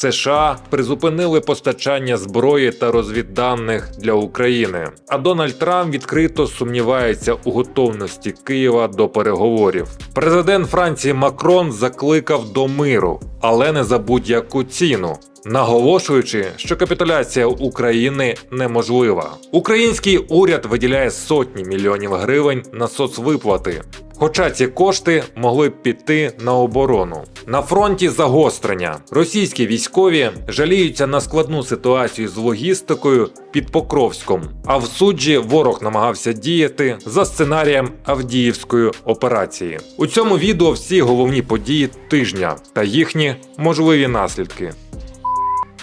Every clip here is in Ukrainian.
США призупинили постачання зброї та розвідданих для України. А Дональд Трамп відкрито сумнівається у готовності Києва до переговорів. Президент Франції Макрон закликав до миру, але не за будь-яку ціну. Наголошуючи, що капітуляція України неможлива. Український уряд виділяє сотні мільйонів гривень на соцвиплати. Хоча ці кошти могли б піти на оборону. На фронті загострення. Російські військові жаліються на складну ситуацію з логістикою під Покровськом. А в суджі ворог намагався діяти за сценарієм Авдіївської операції. У цьому відео всі головні події тижня та їхні можливі наслідки.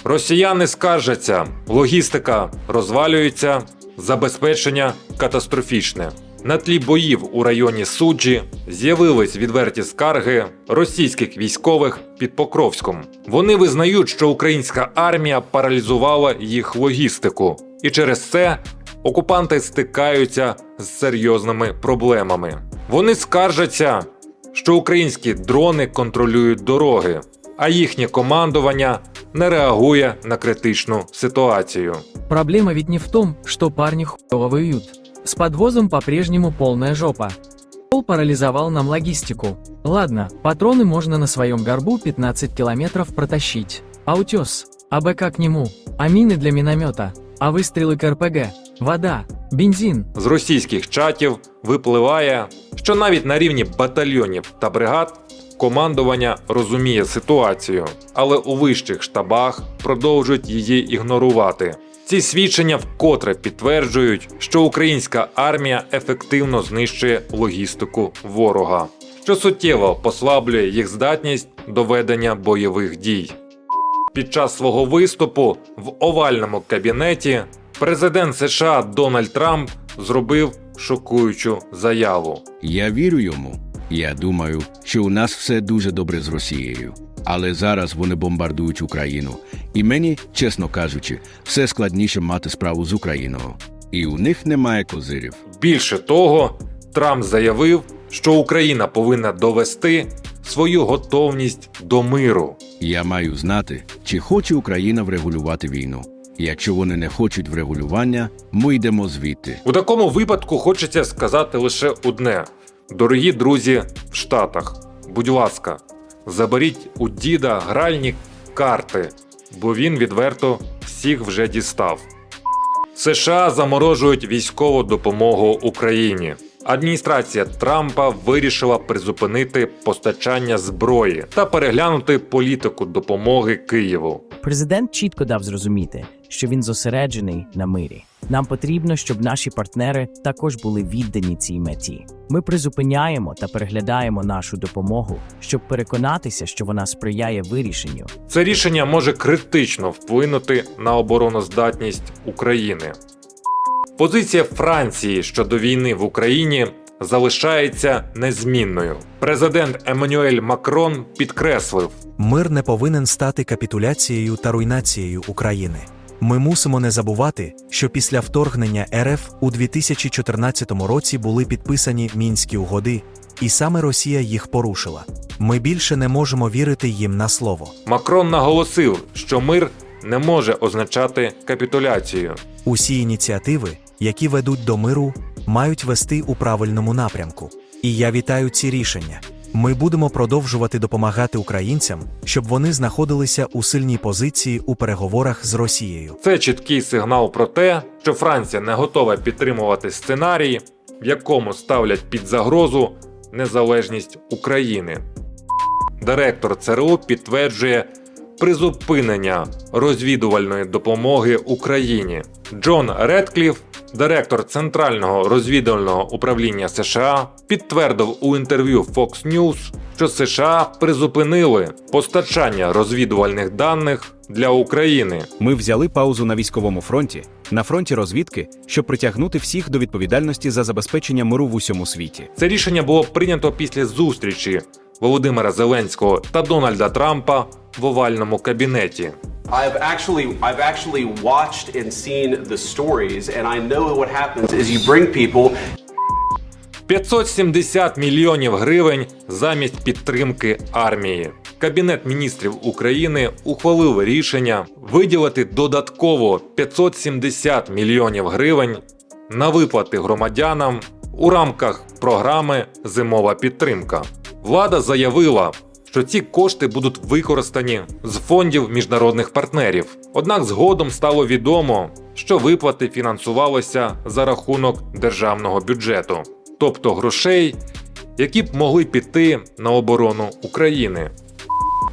Росіяни скаржаться, логістика розвалюється, забезпечення катастрофічне. На тлі боїв у районі суджі з'явились відверті скарги російських військових під Покровськом. Вони визнають, що українська армія паралізувала їх логістику, і через це окупанти стикаються з серйозними проблемами. Вони скаржаться, що українські дрони контролюють дороги, а їхнє командування не реагує на критичну ситуацію. Проблема ведь не в том, что парни хуёво воюют. С подвозом по-прежнему полная жопа. Пол парализовал нам логистику. Ладно, патроны можно на своем горбу 15 километров протащить. А утес? А БК к нему? А мины для миномета? А выстрелы к РПГ? Вода? Бензин? З російських чатів випливає, що навіть на рівні батальйонів та бригад командування розуміє ситуацію, але у вищих штабах продовжують її ігнорувати. Ці свідчення вкотре підтверджують, що українська армія ефективно знищує логістику ворога, що суттєво послаблює їх здатність до ведення бойових дій. Під час свого виступу в овальному кабінеті президент США Дональд Трамп зробив шокуючу заяву. Я вірю йому. Я думаю, що у нас все дуже добре з Росією. Але зараз вони бомбардують Україну. І мені, чесно кажучи, все складніше мати справу з Україною. І у них немає козирів. Більше того, Трамп заявив, що Україна повинна довести свою готовність до миру. Я маю знати, чи хоче Україна врегулювати війну. Якщо вони не хочуть врегулювання, ми йдемо звідти. У такому випадку хочеться сказати лише одне: дорогі друзі в Штатах, будь ласка, заберіть у діда гральні карти, бо він відверто всіх вже дістав. США заморожують військову допомогу Україні. Адміністрація Трампа вирішила призупинити постачання зброї та переглянути політику допомоги Києву. Президент чітко дав зрозуміти, що він зосереджений на мирі. Нам потрібно, щоб наші партнери також були віддані цій меті. Ми призупиняємо та переглядаємо нашу допомогу, щоб переконатися, що вона сприяє вирішенню. Це рішення може критично вплинути на обороноздатність України. Позиція Франції щодо війни в Україні залишається незмінною. Президент Еммануель Макрон підкреслив, Мир не повинен стати капітуляцією та руйнацією України. Ми мусимо не забувати, що після вторгнення РФ у 2014 році були підписані мінські угоди, і саме Росія їх порушила. Ми більше не можемо вірити їм на слово. Макрон наголосив, що мир не може означати капітуляцію. Усі ініціативи, які ведуть до миру, мають вести у правильному напрямку. І я вітаю ці рішення. Ми будемо продовжувати допомагати українцям, щоб вони знаходилися у сильній позиції у переговорах з Росією. Це чіткий сигнал про те, що Франція не готова підтримувати сценарій, в якому ставлять під загрозу незалежність України. Директор ЦРУ підтверджує призупинення розвідувальної допомоги Україні. Джон Редкліф, директор Центрального розвідувального управління США, підтвердив у інтерв'ю Fox News, що США призупинили постачання розвідувальних даних для України. Ми взяли паузу на військовому фронті, на фронті розвідки, щоб притягнути всіх до відповідальності за забезпечення миру в усьому світі. Це рішення було прийнято після зустрічі Володимира Зеленського та Дональда Трампа в овальному кабінеті. I've actually I've actually watched and seen the stories and I know what happens is you bring people 570 мільйонів гривень замість підтримки армії. Кабінет міністрів України ухвалив рішення виділити додатково 570 мільйонів гривень на виплати громадянам у рамках програми Зимова підтримка. Влада заявила, що ці кошти будуть використані з фондів міжнародних партнерів. Однак згодом стало відомо, що виплати фінансувалися за рахунок державного бюджету, тобто грошей, які б могли піти на оборону України.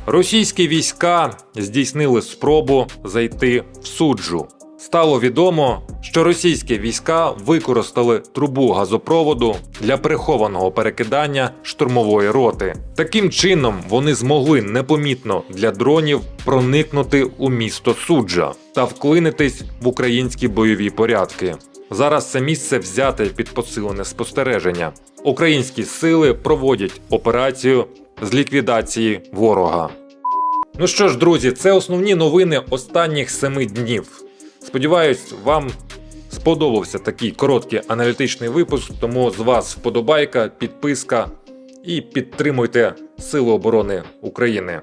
Російські війська здійснили спробу зайти в суджу. Стало відомо, що російські війська використали трубу газопроводу для прихованого перекидання штурмової роти. Таким чином вони змогли непомітно для дронів проникнути у місто суджа та вклинитись в українські бойові порядки. Зараз це місце взяте під посилене спостереження. Українські сили проводять операцію з ліквідації ворога. Ну що ж, друзі, це основні новини останніх семи днів. Сподіваюсь, вам сподобався такий короткий аналітичний випуск, тому з вас вподобайка, підписка і підтримуйте Сили оборони України.